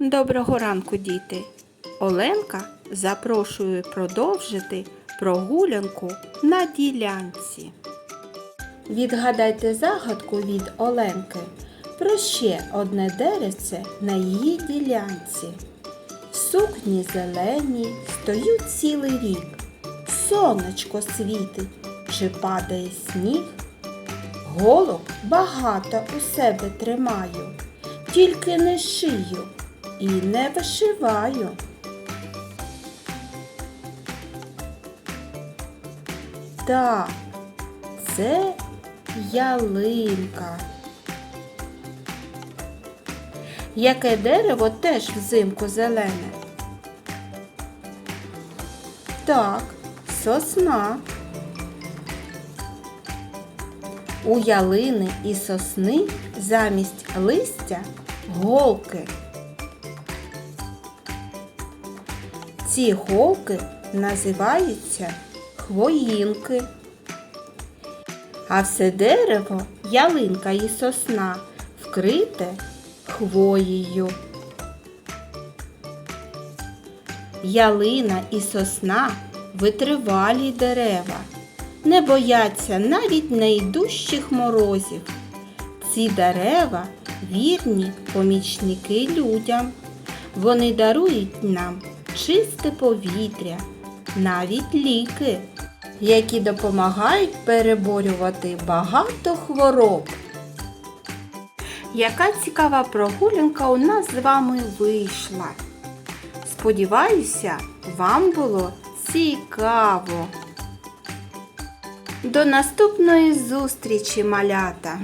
Доброго ранку, діти! Оленка запрошує продовжити прогулянку на ділянці. Відгадайте загадку від Оленки про ще одне деревце на її ділянці. Сукні зелені стоють цілий рік. Сонечко світить, чи падає сніг. Голуб багато у себе тримаю, тільки не шию і не вишиваю. Так, це ялинка. Яке дерево теж взимку зелене? Так, сосна. У ялини і сосни замість листя голки. Ці голки називаються хвоїнки. А все дерево, ялинка і сосна вкрите хвоєю. Ялина і сосна витривалі дерева, не бояться навіть найдужчих морозів. Ці дерева вірні помічники людям. Вони дарують нам чисте повітря, навіть ліки, які допомагають переборювати багато хвороб. Яка цікава прогулянка у нас з вами вийшла. Сподіваюся, вам було цікаво. До наступної зустрічі, малята!